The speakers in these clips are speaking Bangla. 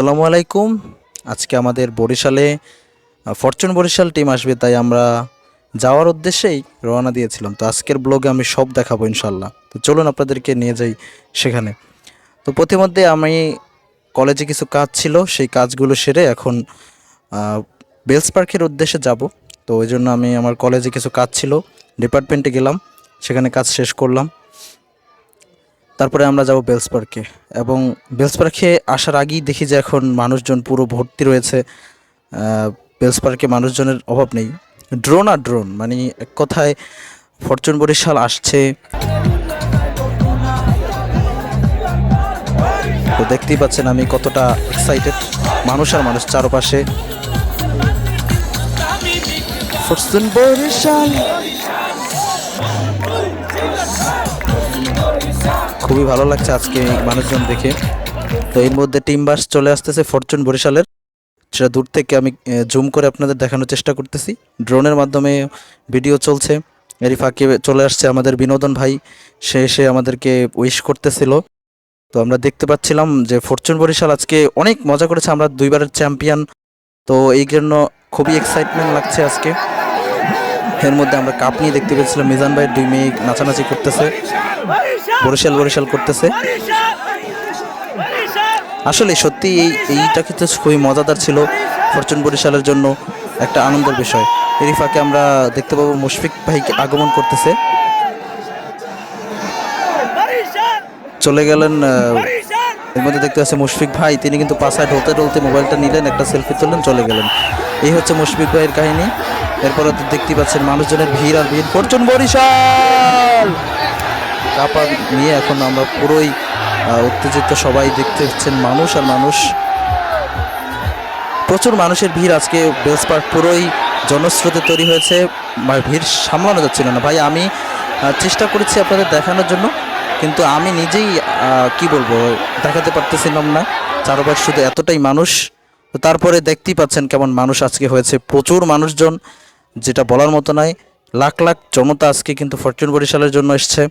আসসালামু আলাইকুম। আজকে আমাদের বরিশালে ফরচুন বরিশাল টিম আসবে, তাই আমরা যাওয়ার উদ্দেশ্যেই রওনা দিয়েছিলাম। তো আজকের ব্লগে আমি সব দেখাবো ইনশাল্লাহ তো চলুন আপনাদেরকে নিয়ে যাই সেখানে। তো প্রতিমধ্যে আমি কলেজে কিছু কাজ ছিল, সেই কাজগুলো সেরে এখন বেলস পার্কের উদ্দেশ্যে যাব। তো ওই জন্য আমি আমার কলেজে কিছু কাজ ছিল, ডিপার্টমেন্টে গেলাম, সেখানে কাজ শেষ করলাম। তারপরে আমরা যাব বেলস পার্কে এবং বেলস পার্কে আসার আগেই দেখি যে এখন মানুষজন পুরো ভর্তি রয়েছে। বেলস পার্কে মানুষজনের অভাব নেই। ড্রোন আর ড্রোন মানে এক কথায় ফরচুন বরিশাল আসছে। তো দেখতেই পাচ্ছেন আমি কতটা এক্সাইটেড মানুষ আর মানুষ চারপাশে। ফরচুন বরিশাল। খুবই ভালো লাগছে আজকে মানুষজন দেখে। তো এর মধ্যে টিম বাস চলে আসতেছে ফরচুন বরিশালের। সেটা দূর থেকে আমি জুম করে আপনাদের দেখানোর চেষ্টা করতেছি। ড্রোনের মাধ্যমে ভিডিও চলছে। এরই ফাঁকে চলে আসছে আমাদের বিনোদন ভাই। সে এসে আমাদেরকে উইশ করতেছিল। তো আমরা দেখতে পাচ্ছিলাম যে ফরচুন বরিশাল আজকে অনেক মজা করেছে। আমরা দুইবারের চ্যাম্পিয়ন তো এই জন্য খুবই এক্সাইটমেন্ট লাগছে আজকে। এর মধ্যে আমরা কাপ নিয়ে দেখতে পেয়েছিলাম। মিজান ভাইয়ের দুই মেয়ে নাচানাচি করতেছে, বরিশাল বরিশাল করতেছে। আসলে সত্যি এই এইটা কিন্তু খুবই মজাদার ছিল ফরচুন বরিশালের জন্য একটা আনন্দের বিষয়। এরই ফাঁকে আমরা দেখতে পাবো, মুশফিক ভাইকে আগমন করতেছে। চলে গেলেন এর মধ্যে দেখতে পাচ্ছি মুশফিক ভাই, তিনি কিন্তু পাশায় ঢলতে ঢলতে মোবাইলটা নিলেন, একটা সেলফি তুললেন, চলে গেলেন। এই হচ্ছে মুশফিক ভাইয়ের কাহিনী। এরপরে তো দেখতেই পাচ্ছেন মানুষজনের ভিড় আর ভিড়। ফরচুন বরিশাল! কাপা নিয়ে এখন আমরা পুরোই উত্তেজিত সবাই দেখতে পাচ্ছেন মানুষ আর মানুষ। প্রচুর মানুষের ভিড় আজকে, বেলস পার্ক পুরোই জনস্রোতে তৈরি হয়েছে। ভিড় সামলানো যাচ্ছিল না। ভাই, আমি চেষ্টা করেছি আপনাদের দেখানোর জন্য, কিন্তু আমি নিজেই কি বলব, দেখাতে পারতেছিলাম না। চারপাশ শুধু এতটাই মানুষ। তারপরে দেখতেই পাচ্ছেন কেমন মানুষ আজকে হয়েছে। প্রচুর মানুষজন। যেটা বলার মতো নয় লাখ লাখ জনতা আজকে কিন্তু ফরচুন বরিশালের জন্য এসছে।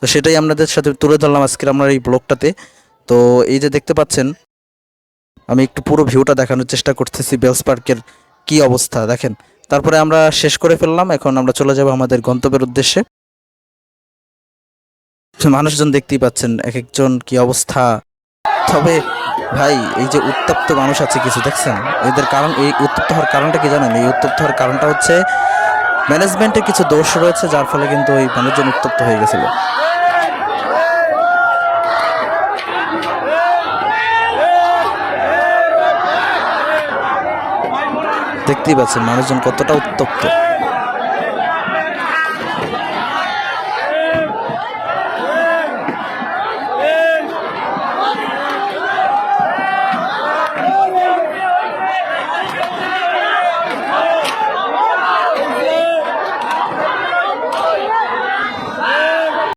তো সেটাই আপনাদের সাথে তুলে ধরলাম আজকের আমরা এই ব্লগটাতে। তো এই যে দেখতে পাচ্ছেন, আমি একটু পুরো ভিউটা দেখানোর চেষ্টা করতেছি বেলস পার্কের কি অবস্থা, দেখেন। তারপরে আমরা শেষ করে ফেললাম, এখন আমরা চলে যাব আমাদের গন্তব্যের উদ্দেশ্যে। মানুষজন দেখতেই পাচ্ছেন, এক একজন কি অবস্থা তবে ভাই, এই যে উত্তপ্ত মানুষ আছে কিছু, দেখছেন? এদের কারণ, এই উত্তপ্ত হওয়ার কারণটা কি জানেন? এই উত্তপ্ত হওয়ার কারণটা হচ্ছে ম্যানেজমেন্টের কিছু দোষ রয়েছে, যার ফলে কিন্তু ওই মানুষজন উত্তপ্ত হয়ে গেছিল। দেখতেই পাচ্ছেন, মানুষজন কতটা উত্তপ্ত।